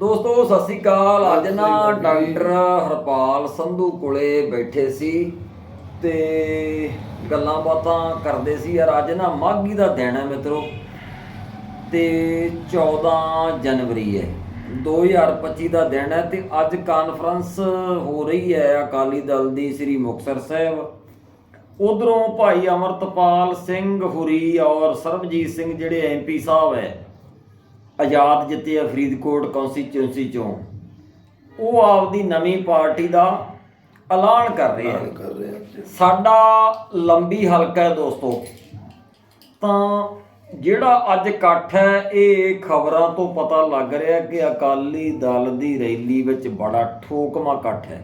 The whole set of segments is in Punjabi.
ਦੋਸਤੋ ਸਤਿ ਸ੍ਰੀ ਅਕਾਲ। ਅੱਜ ਨਾ ਡਾਕਟਰ ਹਰਪਾਲ ਸੰਧੂ ਕੋਲੇ ਬੈਠੇ ਸੀ ਤੇ ਗੱਲਾਂ ਬਾਤਾਂ ਕਰਦੇ ਸੀ। ਯਾਰ ਅੱਜ ਨਾ ਮਾਘੀ ਦਾ ਦਿਨ ਹੈ ਮਿੱਤਰੋ ਤੇ 14 ਜਨਵਰੀ ਹੈ। 2025 ਦਾ ਦਿਨ ਹੈ ਤੇ ਅੱਜ ਕਾਨਫਰੰਸ ਹੋ ਰਹੀ ਹੈ ਅਕਾਲੀ ਦਲ ਦੀ ਸ੍ਰੀ ਮੁਕਤਸਰ ਸਾਹਿਬ। ਉਧਰੋਂ ਭਾਈ ਅਮਰਤਪਾਲ ਸਿੰਘ ਹੁਰੀ ਔਰ ਸਰਬਜੀਤ ਸਿੰਘ ਜਿਹੜੇ ਐਮਪੀ ਸਾਹਿਬ ਹੈ ਆਜ਼ਾਦ ਜਿੱਤੇ ਆ ਫਰੀਦਕੋਟ ਕੌਂਸਟੀਚੁਐਂਸੀ ਚੋਂ। ਉਹ ਆਪਦੀ ਨਵੀਂ ਪਾਰਟੀ ਦਾ ਐਲਾਨ ਕਰ ਰਹੇ। ਆ ਕਰ ਰਹੇ ਆ ਸਾਡਾ ਲੰਬੀ ਹਲਕਾ ਹੈ ਦੋਸਤੋ। ਤਾਂ ਜਿਹੜਾ ਅੱਜ ਇਕੱਠ ਹੈ ਇਹ ਖਬਰਾਂ ਤੋਂ ਪਤਾ ਲੱਗ ਰਿਹਾ ਕਿ ਅਕਾਲੀ ਦਲ ਦੀ ਰੈਲੀ ਵਿੱਚ ਬੜਾ ਠੋਕਮਾ ਇਕੱਠ ਹੈ।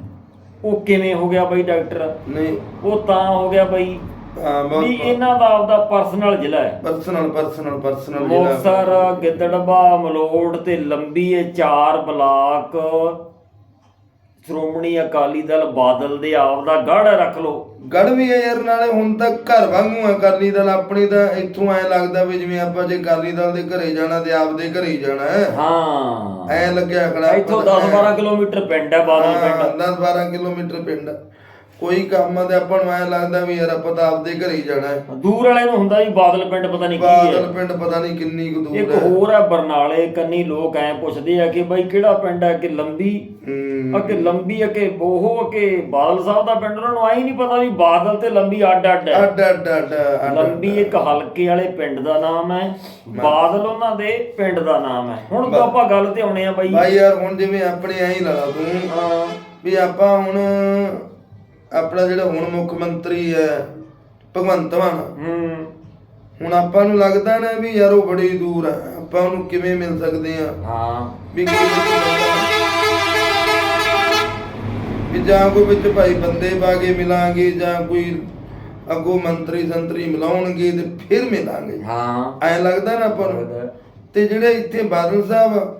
ਉਹ ਕਿਵੇਂ ਹੋ ਗਿਆ ਬਈ ਡਾਕਟਰ? ਨਹੀਂ। ਉਹ ਤਾਂ ਹੋ ਗਿਆ ਬਈ ਵੀ ਇਹਨਾਂ ਦਾ ਆਪਦਾ ਪਰਸਨਲ ਜ਼ਿਲ੍ਹਾ ਹੈ। Personal personal personal Muktsar Gidderbaha Malout ਤੇ ਲੰਬੀ ਇਹ ਚਾਰ ਬਲਾਕ ਸ਼੍ਰੋਮਣੀ ਅਕਾਲੀ ਦਲ ਬਾਦਲ ਦੇ ਆਪ ਦਾ ਗੜ ਰੱਖ ਲੋ ਗੜ ਵੀ ਹੈ ਯਾਰ ਨਾਲੇ ਹੁਣ ਤੱਕ ਘਰ ਵਾਂਗੂ ਆ ਅਕਾਲੀ ਦਲ ਆਪਣੀ ਤਾਂ ਇੱਥੋਂ ਐ ਲੱਗਦਾ ਵੀ ਜਿਵੇਂ ਆਪਾਂ ਜੇ ਅਕਾਲੀ ਦਲ ਦੇ ਘਰੇ ਜਾਣਾ ਤੇ ਆਪਦੇ ਘਰੇ ਹੀ ਜਾਣਾ ਹੈ। ਹਾਂ। ਐ ਲੱਗਿਆ ਖੜਾ ਇੱਥੋਂ 10 12 ਕਿਲੋਮੀਟਰ ਪਿੰਡ ਹੈ ਬਾਦਲ ਪਿੰਡ। 10 12 ਕਿਲੋਮੀਟਰ ਪਿੰਡ। ਆ। ਕੋਈ ਕੰਮ ਆ ਤੇ ਆਪਾਂ ਨੂੰ ਐ ਲੱਗਦਾ ਵੀ ਯਾਰ ਆਪਾਂ ਤਾਂ ਆਪਦੇ ਘਰੇ ਹੀ ਜਾਣਾ ਹੈ। ਦੂਰ ਵਾਲੇ ਨੂੰ ਹੁੰਦਾ ਵੀ ਬਾਦਲ ਪਿੰਡ ਪਤਾ ਨਹੀਂ ਕੀ ਬਾਦਲ ਹੈ ਪਿੰਡ ਪਤਾ ਨਹੀਂ ਕਿੰਨੀ ਕੁ ਦੂਰ ਇੱਕ ਹੈ। ਹੋਰ ਹੈ ਬਰਨਾਲੇ ਕੰਨੀ ਲੋਕ ਐ ਪੁੱਛਦੇ ਆ ਕਿ ਬਾਈ ਕਿਹੜਾ ਪਿੰਡ ਹੈ ਕਿ ਲੰਬੀ? ਹੂੰ। ਆ ਕਿ ਲੰਬੀ ਆ ਕਿ ਬੋਹੋ ਆ ਕਿ ਬਾਦਲ ਸਾਹਿਬ ਦਾ ਪਿੰਡ ਉਹਨਾਂ ਨੂੰ ਆਈ ਨਹੀਂ ਪਤਾ ਵੀ ਬਾਦਲ ਤੇ ਲੰਬੀ ਅੱਡ ਅੱਡ ਹੈ। ਅੱਡ ਅੱਡ ਅੱਡ ਅੱਡ ਲੰਬੀ ਇੱਕ ਹਲਕੇ ਵਾਲੇ ਪਿੰਡ ਦਾ ਨਾਮ ਹੈ ਬਾਦਲ ਉਹਨਾਂ ਦੇ ਪਿੰਡ ਦਾ ਨਾਮ ਹੈ। ਹੁਣ ਤਾਂ ਆਪਾਂ ਗੱਲ ਤੇ ਆਉਣੇ ਆ ਬਾਈ। ਭਾਈ ਯਾਰ ਹੁਣ ਜਿਵੇਂ ਆਪਣੇ ਐਂ ਹੀ ਲਾ ਲਾ ਤੂੰ ਹਾਂ। ਵੀ ਆਪਾਂ ਹੁਣ ਆਪਣਾ ਜਿਹੜਾ ਹੁਣ ਮੁੱਖ ਮੰਤਰੀ ਹੈ ਭਗਵੰਤ ਮਾਨ। ਹੂੰ। ਹੁਣ ਆਪਾਂ ਨੂੰ ਲੱਗਦਾ ਨਾ ਵੀ ਯਾਰ ਉਹ ਬੜੀ ਦੂਰ ਹੈ ਆਪਾਂ ਉਹਨੂੰ ਕਿਵੇਂ ਮਿਲ ਸਕਦੇ ਆ? ਹਾਂ। ਵੀ ਜਾਂ ਕੋਈ ਵਿੱਚ ਭਾਈ ਬੰਦੇ ਬਾਗੇ ਮਿਲਾਂਗੇ ਜਾਂ ਕੋਈ ਅੱਗੋਂ ਮੰਤਰੀ ਸੰਤਰੀ ਮਿਲਾਉਣਗੇ ਤੇ ਫਿਰ ਮਿਲਾਂਗੇ। ਹਾਂ। ਐ ਲੱਗਦਾ ਨਾ ਆਪਾਂ ਨੂੰ। ਤੇ ਜਿਹੜੇ ਇੱਥੇ ਬਾਦਲ ਸਾਹਿਬ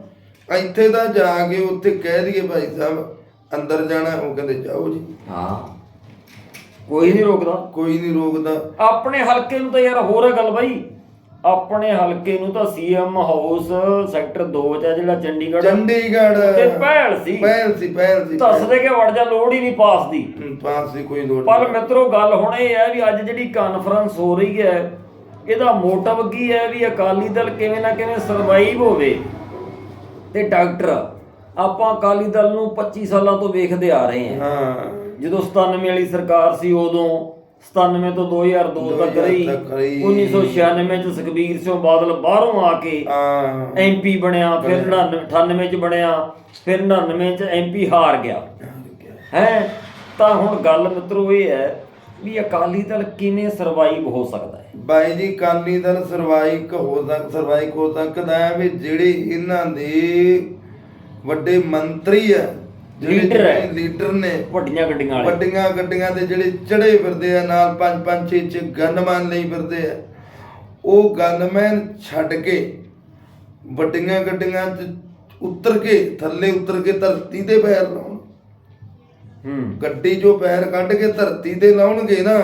ਆ, ਇੱਥੇ ਤਾਂ ਜਾ ਕੇ ਉੱਥੇ ਕਹਿ ਦਈਏ ਭਾਈ ਸਾਹਿਬ ਅੰਦਰ ਜਾਣਾ ਉਹ ਕਹਿੰਦੇ ਜਾਓ ਜੀ। ਹਾਂ। ਕੋਈ ਨਹੀਂ ਰੋਕਦਾ। ਕੋਈ ਨਹੀਂ ਰੋਕਦਾ। ਆਪਣੇ ਹਲਕੇ ਨੂੰ ਤਾਂ ਯਾਰ ਹੋਰ ਹੈ ਗੱਲ ਬਾਈ। ਆਪਣੇ ਹਲਕੇ ਨੂੰ ਤਾਂ ਸੀਐਮ ਹਾਊਸ ਸੈਕਟਰ 2 ਚ ਹੈ ਜਿਹੜਾ ਚੰਡੀਗੜ੍ਹ। ਚੰਡੀਗੜ੍ਹ। ਤੇ ਪਹਿਲ ਸੀ। ਪਹਿਲ ਸੀ ਪਹਿਲ ਸੀ ਦੱਸਦੇ ਕਿ ਵੜ ਜਾ ਲੋੜ ਹੀ ਨਹੀਂ ਪਾਸ ਦੀ। ਪਾਸ ਦੀ ਕੋਈ ਲੋੜ ਪਰ ਮਿੱਤਰੋ ਗੱਲ ਹੁਣ ਇਹ ਹੈ ਵੀ ਅੱਜ ਜਿਹੜੀ ਕਾਨਫਰੰਸ ਹੋ ਰਹੀ ਹੈ ਇਹਦਾ ਮੋਟਿਵ ਕੀ ਹੈ ਵੀ ਅਕਾਲੀ ਦਲ ਕਿਵੇਂ ਨਾ ਕਿਵੇਂ ਸਰਵਾਈਵ ਹੋਵੇ। ਤੇ ਡਾਕਟਰ ਆਪਾਂ ਅਕਾਲੀ ਦਲ ਨੂੰ 25 ਸਾਲਾਂ ਤੋਂ ਵੇਖਦੇ ਆ ਰਹੇ ਹਾਂ। ਹਾਂ। ਜਦੋਂ 97 ਵਾਲੀ ਸਰਕਾਰ ਸੀ ਉਦੋਂ 97 ਤੋਂ 2002 ਤੱਕ 2000 ਰਹੀ ਤੱਕ ਰਹੀ। 1996 ਚ ਸੁਖਬੀਰ ਸਿੰਘ ਬਾਦਲ ਬਾਹਰੋਂ ਆ ਕੇ ਐਮਪੀ ਬਣਿਆ ਫਿਰ 99 98 ਚ ਬਣਿਆ ਫਿਰ 99 ਚ ਐਮਪੀ ਹਾਰ ਗਿਆ। ਹੈ? ਤਾਂ ਹੁਣ ਗੱਲ ਮਿੱਤਰੋ ਇਹ ਹੈ ਵੀ ਅਕਾਲੀ ਦਲ ਕਿਵੇਂ ਸਰਵਾਈਵ ਹੋ ਸਕਦਾ ਹੈ? ਬਾਈ ਜੀ ਕਾਲੀ ਦਲ ਸਰਵਾਈਕ ਹੋ ਸਕ ਸਰਵਾਈਕ ਹੋ ਸਕਦਾ ਹੈ ਵੀ ਜਿਹੜੇ ਇਹਨਾਂ ਦੇ ਵੱਡੇ ਮੰਤਰੀ ਆ ਜਿਹੜੇ ਲੀਡਰ ਹੈ। ਲੀਡਰ ਨੇ ਵੱਡੀਆਂ ਗੱਡੀਆਂ ਵਾਲੇ। ਵੱਡੀਆਂ ਗੱਡੀਆਂ ਤੇ ਜਿਹੜੇ ਚੜੇ ਫਿਰਦੇ ਆ ਨਾਲ ਪੰਜ ਪੰਜ ਛੇ ਛੇ ਗਨਮੈਨ ਲਈ ਫਿਰਦੇ ਆ ਉਹ ਗਨਮੈਨ ਛੱਡ ਕੇ ਵੱਡੀਆਂ ਗੱਡੀਆਂ 'ਚ ਉਤਰ ਕੇ ਥੱਲੇ ਉਤਰ ਕੇ ਧਰਤੀ ਤੇ ਪੈਰ ਲਾਉਣ। ਹੂੰ। ਗੱਡੀ 'ਚੋਂ ਪੈਰ ਕੱਢ ਕੇ ਧਰਤੀ ਤੇ ਲਾਉਣਗੇ ਨਾ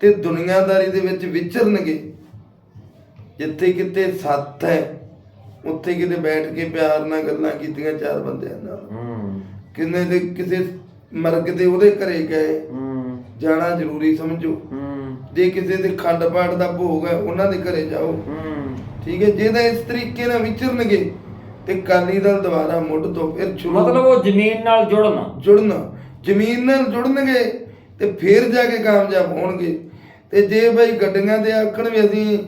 ਤੇ ਦੁਨੀਆਦਾਰੀ ਦੇ ਵਿੱਚ ਵਿਚਰਨਗੇ। ਜਿੱਥੇ ਕਿਤੇ ਸੱਤ ਹੈ ਉੱਥੇ ਕਿਤੇ ਬੈਠ ਕੇ ਪਿਆਰ ਨਾਲ ਗੱਲਾਂ ਕੀਤੀਆਂ ਚਾਰ ਬੰਦਿਆਂ ਨਾਲ। ਹੂੰ ਕਿੰਨੇ ਦੇ ਕਿਸੇ ਮਰਗ ਦੇ ਉਹਦੇ ਘਰੇ ਗਏ। ਹੂੰ ਜਾਣਾ ਜ਼ਰੂਰੀ ਸਮਝੋ। ਹੂੰ ਜੇ ਕਿਸੇ ਦੇ ਖੰਡ ਪਾਠ ਦਾ ਭੋਗ ਹੈ ਉਹਨਾਂ ਦੇ ਘਰੇ ਜਾਓ। ਹੂੰ ਠੀਕ ਹੈ ਜੇ ਤਾਂ ਇਸ ਤਰੀਕੇ ਨਾਲ ਵਿਚਰਨਗੇ ਤੇ ਕਾਲੀ ਦਲ ਦੁਬਾਰਾ ਮੁੱਢ ਤੋਂ ਫਿਰ ਸ਼ੁਰੂ ਮਤਲਬ ਉਹ ਜ਼ਮੀਨ ਨਾਲ ਜੁੜਨਾ। ਜੁੜਨਾ। ਜ਼ਮੀਨ ਨਾਲ ਜੁੜਨਗੇ ਤੇ ਫਿਰ ਜਾ ਕੇ ਕਾਮਯਾਬ ਹੋਣਗੇ। ਤੇ ਜੇ ਬਈ ਗੱਡੀਆਂ ਦੇ ਆਖਣ ਵੀ ਅਸੀਂ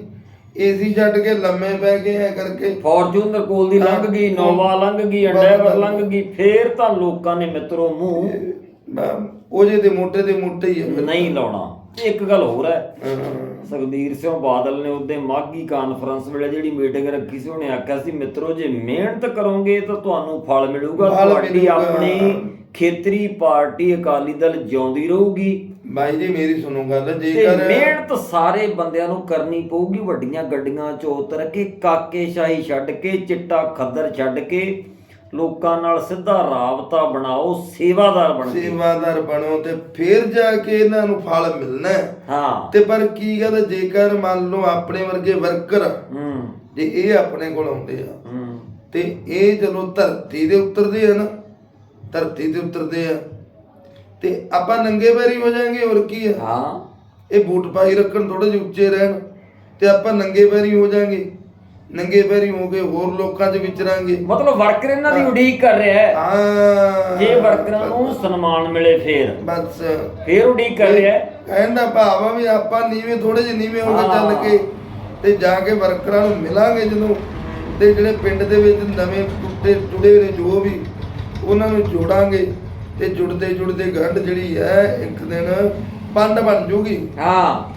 ਏਸੀ ਛੱਡ ਕੇ ਲੰਮੇ ਪੈ ਗਏ ਐ ਕਰਕੇ ਫੋਰਚੂਨਰ ਕੋਲ ਦੀ ਲੰਘ ਗਈ ਨੋਵਾ ਲੰਘ ਗਈ ਐਂਡੈਵਰ ਲੰਘ ਗਈ ਫੇਰ ਤਾਂ ਲੋਕਾਂ ਨੇ ਮਿੱਤਰੋ ਮੂੰਹ ਉਹ ਜੇ ਦੇ ਮੋਟੇ ਦੇ ਮੋਟੇ ਹੀ। ਨਹੀਂ ਲਾਉਣਾ ਇੱਕ ਗੱਲ ਹੋਰ ਹੈ। ਸੁਖਬੀਰ ਸਿੰਘ ਬਾਦਲ ਨੇ ਉਹਦੇ ਮਾਗੀ ਕਾਨਫਰੰਸ ਵੇਲੇ ਜਿਹੜੀ ਮੀਟਿੰਗ ਰੱਖੀ ਸੀ ਉਹਨੇ ਆਖਿਆ ਸੀ ਮਿੱਤਰੋ ਜੇ ਮਿਹਨਤ ਕਰੋਗੇ ਤਾਂ ਤੁਹਾਨੂੰ ਫਲ ਮਿਲੂਗਾ ਤੁਹਾਡੀ ਮਿਲੂਗਾ। ਆਪਣੀ ਖੇਤਰੀ ਪਾਰਟੀ ਅਕਾਲੀ ਦਲ ਜਿਉਂਦੀ ਰਹੂਗੀ ਬਾਈ ਜੀ ਮੇਰੀ ਸੁਣੋ ਗੱਲ ਤੇ ਜੇਕਰ ਮਿਹਨਤ ਸਾਰੇ ਬੰਦਿਆਂ ਨੂੰ ਕਰਨੀ ਪਊਗੀ ਵੱਡੀਆਂ ਗੱਡੀਆਂ ਚੋਂ ਉਤਰ ਕੇ ਕਾਕੇ ਸ਼ਾਹੀ ਛੱਡ ਕੇ ਚਿੱਟਾ ਖੱਦਰ ਛੱਡ ਕੇ ਲੋਕਾਂ ਨਾਲ ਸਿੱਧਾ ਰਾਬਤਾ ਬਣਾਓ ਸੇਵਾਦਾਰ ਬਣੋ। ਸੇਵਾਦਾਰ ਬਣੋ ਤੇ ਫਿਰ ਜਾ ਕੇ ਇਹਨਾਂ ਨੂੰ ਫਲ ਮਿਲਣਾ ਹੈ। ਹਾਂ। ਤੇ ਪਰ ਕੀ ਗੱਲ ਜੇਕਰ ਮੰਨ ਲਓ ਆਪਣੇ ਵਰਗੇ ਵਰਕਰ ਹੂੰ। ਜੇ ਇਹ ਆਪਣੇ ਕੋਲ ਆਉਂਦੇ ਆ ਹੂੰ। ਤੇ ਇਹ ਜਦੋਂ ਧਰਤੀ ਦੇ ਉਤਰਦੇ ਆ ਨਾ ਧਰਤੀ ਤੇ ਉਤਰਦੇ ਆ ਤੇ ਆਪਾਂ ਨੰਗੇ ਪੈਰੀ ਹੋ ਜਾਾਂਗੇ ਹੋਰ ਕੀ ਆ? ਹਾਂ। ਇਹ ਬੂਟ ਪਾਈ ਰੱਖਣ ਥੋੜੇ ਜਿਹੇ ਉੱਚੇ ਰਹਿਣ ਤੇ ਆਪਾਂ ਨੰਗੇ ਪੈਰੀ ਹੋ ਜਾਾਂਗੇ। ਨੰਗੇ ਪੈਰੀ ਹੋ ਕੇ ਹੋਰ ਲੋਕਾਂ 'ਚ ਵਿਚਰਾਂਗੇ ਮਤਲਬ ਵਰਕਰ ਇਹਨਾਂ ਦੀ ਉਡੀਕ ਕਰ ਰਿਹਾ ਹੈ। ਹਾਂ। ਜੇ ਵਰਕਰਾਂ ਨੂੰ ਸਨਮਾਨ ਮਿਲੇ ਫੇਰ। ਬਸ। ਫੇਰ ਉਡੀਕ ਕਰ ਰਿਹਾ ਹੈ। ਕਹਿਣ ਦਾ ਭਾਵ ਆ ਵੀ ਆਪਾਂ ਨੀਵੇਂ ਥੋੜੇ ਜਿਹੇ ਨੀਵੇਂ ਹੋ ਕੇ ਚੱਲ ਹਾਂ। ਕੇ ਤੇ ਜਾ ਕੇ ਵਰਕਰਾਂ ਨੂੰ ਮਿਲਾਂਗੇ ਜਦੋਂ ਤੇ ਜਿਹੜੇ ਪਿੰਡ ਦੇ ਵਿੱਚ ਨਵੇਂ ਟੁੱਟੇ ਟੁੜੇ ਨੇ ਜੋ ਵੀ ਉਹਨਾਂ ਨੂੰ ਜੋੜਾਂਗੇ। ਤੇ ਜੁੜਦੇ ਜੁੜਦੇ ਗੰਢ ਜਿਹੜੀ ਹੈ ਇੱਕ ਦਿਨ ਪੰਡ ਬਣ ਜੂਗੀ। ਹਾਂ।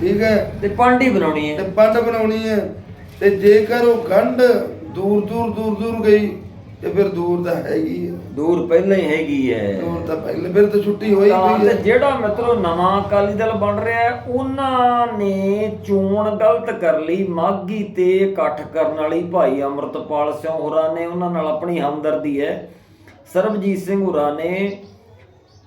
ਠੀਕ ਹੈ? ਤੇ ਪਾਂਡੀ ਬਣਾਉਣੀ ਤੇ ਹੈ ਪੰਡ ਬਣਾਉਣੀ ਹੈ। ਤੇ ਜੇਕਰ ਉਹ ਗੰਢ ਦੂਰ ਦੂਰ ਦੂਰ ਦੂਰ ਗਈ ਤੇ ਫਿਰ ਦੂਰ ਤਾਂ ਹੈਗੀ ਹੈ। ਦੂਰ ਪਹਿਲਾਂ ਹੀ ਹੈਗੀ ਹੈ। ਦੂਰ ਤਾਂ ਪਹਿਲੇ ਫਿਰ ਤਾਂ ਛੁੱਟੀ ਹੋਈ ਤਾਂ ਪਈ ਤੇ ਹੈ ਜਿਹੜਾ ਮਿੱਤਰੋ ਨਵਾਂ ਅਕਾਲੀ ਦਲ ਬਣ ਰਿਹਾ ਹੈ ਉਹਨਾਂ ਨੇ ਚੋਣ ਗਲਤ ਕਰ ਲਈ ਮਾਗੀ ਤੇ ਇਕੱਠ ਕਰਨ ਵਾਲੀ ਭਾਈ ਅਮਰਤਪਾਲ ਸਿੰਘ ਹੋਰਾਂ ਨੇ ਉਹਨਾਂ ਨਾਲ ਆਪਣੀ ਹਮਦਰਦੀ ਹੈ। ਸਰਬਜੀਤ ਸਿੰਘ ਹੋਰਾਂ ਨੇ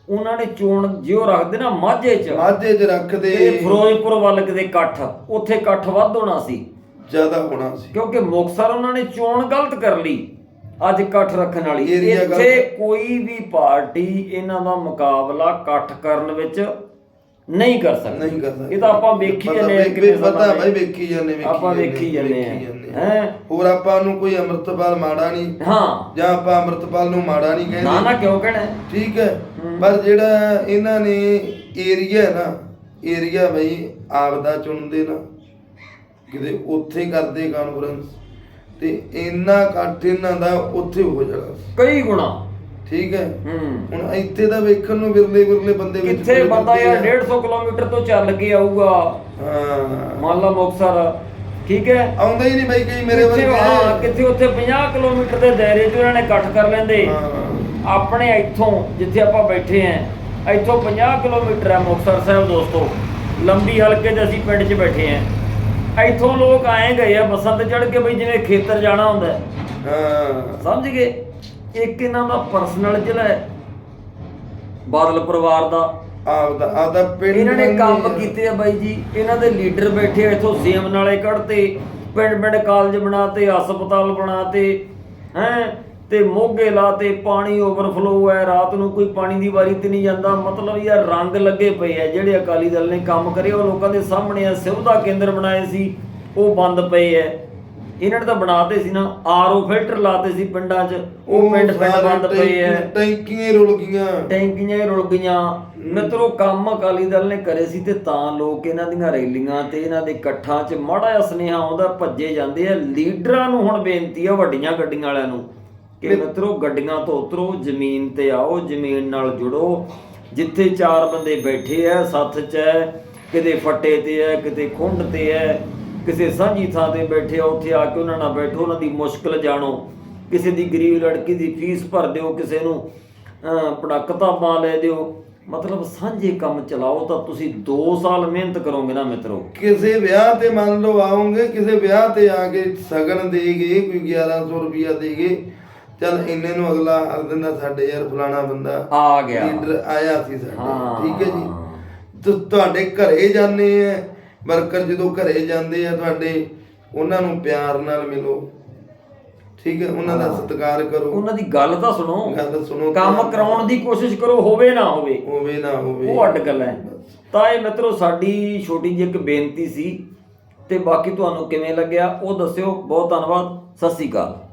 ਉਹਨਾਂ ਨੇ ਚੋਣ ਜਿਉ ਰੱਖਦੇ ਨਾ ਮਾਝੇ ਚ ਮਾਝੇ 'ਚ ਰੱਖਦੇ। ਤੇ ਫਿਰੋਜ਼ਪੁਰ ਵੱਲ ਕਿਤੇ ਇਕੱਠ ਉੱਥੇ ਇਕੱਠ ਵੱਧ ਹੋਣਾ ਸੀ। ਜ਼ਿਆਦਾ ਹੋਣਾ ਸੀ। ਕਿਉਂਕਿ ਮੁਕਤਸਰ ਉਹਨਾਂ ਨੇ ਚੋਣ ਗਲਤ ਕਰ ਲਈ ਅੱਜ ਇਕੱਠ ਰੱਖਣ ਵਾਲੀ। ਗਲਤ। ਇੱਥੇ ਕੋਈ ਵੀ ਪਾਰਟੀ ਇਹਨਾਂ ਦਾ ਮੁਕਾਬਲਾ ਇਕੱਠ ਕਰਨ ਵਿੱਚ ਨਹੀਂ ਕਰ ਸਕਦੀ। ਨਹੀਂ ਕਰਦਾ ਇਹ ਤਾਂ ਆਪਾਂ ਵੇਖੀ ਜਾਂਦੇ ਕਿੰਨੇ ਪਤਾ ਭਾਈ। ਵੇਖੀ ਆਪਾਂ ਵੇਖੀ ਜਾਂਦੇ ਆ। ਹੈ? ਹੋਰ ਆਪਾਂ ਨੂੰ ਕੋਈ ਅੰਮ੍ਰਿਤਪਾਲ ਮਾੜਾ ਨਹੀਂ ਹਾਂ। ਜਾਂ ਆਪਾਂ ਅੰਮ੍ਰਿਤਪਾਲ ਨੂੰ ਮਾੜਾ ਨਹੀਂ ਨਾ ਨਾ ਕਹਿੰਦੇ ਕਿਉਂ ਕਹਿਣਾ? ਠੀਕ ਹੈ। ਪਰ ਜਿਹੜਾ ਇਹਨਾਂ ਨੇ ਏਰੀਆ ਹੈ ਨਾ ਏਰੀਆ ਬਈ ਆਪਦਾ ਚੁਣਦੇ ਨਾ। ਕਿਤੇ ਉੱਥੇ ਕਰਦੇ ਕਾਨਫਰੰਸ ਤੇ ਇੰਨਾ ਇਕੱਠ ਇਹਨਾਂ ਦਾ ਉੱਥੇ ਹੋ ਜਾਣਾ। ਕਈ ਗੁਣਾ। ਠੀਕ ਹੈ। ਹੁਣ ਇੱਥੇ ਦਾ ਵੇਖਣ ਨੂੰ ਵਿਰਲੇ ਵਿਰਲੇ ਬੰਦੇ ਵਿੱਚ ਕਿੱਥੇ ਬੰਦਾ ਯਾਰ ਆ। 150 ਕਿਲੋਮੀਟਰ ਤੋਂ ਚੱਲ ਕੇ ਆਊਗਾ। ਹਾਂ। ਮੰਨ ਲਾ ਮੁਕਤਸਰ। ਠੀਕ ਹੈ? ਆਉਂਦਾ ਹੀ ਨਹੀਂ ਬਾਈ ਕਈ ਮੇਰੇ ਕਿੱਥੇ ਵਰਗੇ ਹਾਂ ਕਿੱਥੇ ਉੱਥੇ 50 ਕਿਲੋਮੀਟਰ ਦੇ ਦਾਇਰੇ 'ਚ ਉਹਨਾਂ ਨੇ ਇਕੱਠ ਕਰ ਲੈਂਦੇ। ਹਾਂ। ਆਪਣੇ ਇੱਥੋਂ ਜਿੱਥੇ ਆਪਾਂ ਬੈਠੇ ਆਂ ਇੱਥੋਂ 50 ਕਿਲੋਮੀਟਰ ਹੈ ਮੁਕਤਸਰ ਸਾਹਿਬ ਦੋਸਤੋ। ਲੰਬੀ ਹਲਕੇ 'ਚ ਅਸੀਂ ਪਿੰਡ 'ਚ ਬੈਠੇ ਆਂ ਇੱਥੋਂ ਲੋਕ ਆਏ ਗਏ ਆ ਬੱਸਾਂ ਤੇ ਚੜ ਕੇ ਬਈ ਜਿਵੇਂ ਖੇਤਰ ਜਾਣਾ ਹੁੰਦਾ ਹੈ। ਹਾਂ। ਸਮਝ ਗਏ? ਇੱਕ ਇਹਨਾਂ ਦਾ ਪਰਸਨਲ ਜ਼ਿਲ੍ਹਾ ਹੈ। ਬਾਦਲ ਪਰਿਵਾਰ ਦਾ ਆਪਦਾ ਆਪਦਾ ਪਿੰਡ ਇਹਨਾਂ ਨੇ ਕੰਮ। ਕੀਤੇ ਆ ਬਾਈ ਜੀ। ਇਹਨਾਂ ਦੇ ਲੀਡਰ ਬੈਠੇ ਆ ਇਥੋਂ ਸੀਐਮ ਨਾਲੇ ਕੱਢਤੇ ਪਿੰਡ ਪਿੰਡ ਕਾਲਜ ਬਣਾਤੇ ਹਸਪਤਾਲ ਬਣਾਤੇ ਹੈ ਤੇ ਮੋਗੇ ਲਾਤੇ ਪਾਣੀ ਓਵਰਫਲੋ ਹੈ ਰਾਤ ਨੂੰ ਕੋਈ ਪਾਣੀ ਦੀ ਵਾਰੀ ਤੇ ਨਹੀਂ ਜਾਂਦਾ। ਮਤਲਬ ਯਾਰ ਰੰਗ ਲੱਗੇ ਪਏ ਆ ਜਿਹੜੇ ਅਕਾਲੀ ਦਲ ਨੇ ਕੰਮ ਕਰੇ ਉਹ ਲੋਕਾਂ ਦੇ ਸਾਹਮਣੇ ਆ। ਸਿਵਧਾ ਕੇਂਦਰ ਬਣਾਏ ਸੀ ਉਹ ਬੰਦ ਪਏ ਐ ਇਹਨਾਂ ਨੇ ਤਾਂ ਬਣਾਤੇ ਸੀ ਨਾ ਆਰਓ ਫਿਲਟਰ ਲਾਤੇ ਸੀ ਪਿੰਡਾਂ 'ਚ। ਉਹ ਪਿੰਡ ਪਿੰਡ ਸਾਰੇ ਬੰਦ ਪਏ ਐ। ਟੈਂਕੀ- ਟੈਂਕੀਆਂ ਹੀ ਰੁਲ ਗਈਆਂ। ਟੈਂਕੀਆਂ ਹੀ ਰੁਲ ਗਈਆਂ। ਮਿੱਤਰੋ ਕੰਮ ਅਕਾਲੀ ਦਲ ਨੇ ਕਰੇ ਸੀ ਤੇ ਤਾਂ ਲੋਕ ਇਹਨਾਂ ਦੀਆਂ ਰੈਲੀਆਂ ਤੇ ਇਹਨਾਂ ਦੇ ਇਕੱਠਾਂ 'ਚ ਮਾੜਾ ਜਿਹਾ ਸੁਨੇਹਾ ਆਉਂਦਾ ਭੱਜੇ ਜਾਂਦੇ ਆ। ਲੀਡਰਾਂ ਨੂੰ ਹੁਣ ਬੇਨਤੀ ਆ ਵੱਡੀਆਂ ਗੱਡੀਆਂ ਵਾਲਿਆਂ ਨੂੰ ਕਿ ਮਿੱਤਰੋ ਗੱਡੀਆਂ ਤੋਂ ਉਤਰੋ ਜ਼ਮੀਨ ਤੇ ਆਓ ਜ਼ਮੀਨ ਨਾਲ ਜੁੜੋ। ਜਿੱਥੇ ਚਾਰ ਬੰਦੇ ਬੈਠੇ ਆ ਸੱਥ 'ਚ ਹੈ ਕਿਤੇ ਫੱਟੇ ਤੇ ਹੈ ਕਿਤੇ ਖੁੰਡ ਤੇ ਹੈ। ਕਿਸੇ ਸਾਂਝੀ ਥਾਂ ਤੇ ਬੈਠੇ ਆ ਉੱਥੇ ਆ ਕੇ ਉਹਨਾਂ ਨਾਲ ਬੈਠੋ ਉਹਨਾਂ ਦੀ ਮੁਸ਼ਕਲ ਜਾਣੋ। ਕਿਸੇ ਦੀ ਗਰੀਬ ਲੜਕੀ ਦੀ ਫੀਸ ਭਰ ਦਿਓ ਕਿਸੇ ਨੂੰ ਆਪਣਾ ਕਿਤਾਬਾਂ ਲੈ ਦਿਓ। ਮਤਲਬ ਸਾਂਝੇ ਕੰਮ ਚਲਾਓ ਤਾਂ ਤੁਸੀਂ 2 ਸਾਲ ਮਿਹਨਤ ਕਰੋਗੇ ਨਾ ਮਿੱਤਰੋ। ਕਿਸੇ ਵਿਆਹ ਤੇ ਮੰਨ ਲਓ ਆਉਂਗੇ ਕਿਸੇ ਵਿਆਹ ਤੇ ਆ ਕੇ ਸਗਨ ਦੇ ਗਏ ਕੋਈ 1100 ਰੁਪਿਆ ਦੇ ਗਏ ਚੱਲ ਇੰਨੇ ਨੂੰ ਅਗਲਾ ਆਖ ਦਿੰਦਾ ਸਾਡੇ ਯਾਰ ਫਲਾਣਾ ਬੰਦਾ। ਆ ਗਿਆ। ਲੀਡਰ ਆਇਆ ਸੀ ਸਾਡੇ। ਠੀਕ ਹੈ ਜੀ। ਤੁਹਾਡੇ ਘਰੇ ਜਾਂਦੇ ਆ ਵਰਕਰ ਜਦੋਂ ਘਰੇ ਜਾਂਦੇ ਆ ਤੁਹਾਡੇ ਉਹਨਾਂ ਨੂੰ ਪਿਆਰ ਨਾਲ ਮਿਲੋ। ਠੀਕ ਹੈ ਉਹਨਾਂ ਦਾ ਸਤਿਕਾਰ ਕਰੋ। ਉਹਨਾਂ ਦੀ ਗੱਲ ਤਾਂ ਸੁਣੋ। ਗੱਲ ਸੁਣੋ ਕੰਮ ਕਰਾਉਣ ਦੀ ਕੋਸ਼ਿਸ਼ ਕਰੋ ਹੋਵੇ ਨਾ ਹੋਵੇ। ਹੋਵੇ ਨਾ ਹੋਵੇ। ਉਹ ਅੱਡ ਗੱਲ ਹੈ। ਤਾਂ ਇਹ ਮਿੱਤਰੋ ਸਾਡੀ ਛੋਟੀ ਜਿਹੀ ਇੱਕ ਬੇਨਤੀ ਸੀ ਤੇ ਬਾਕੀ ਤੁਹਾਨੂੰ ਕਿਵੇਂ ਲੱਗਿਆ ਉਹ ਦੱਸਿਓ। ਬਹੁਤ ਧੰਨਵਾਦ। ਸਤਿ ਸ੍ਰੀ ਅਕਾਲ।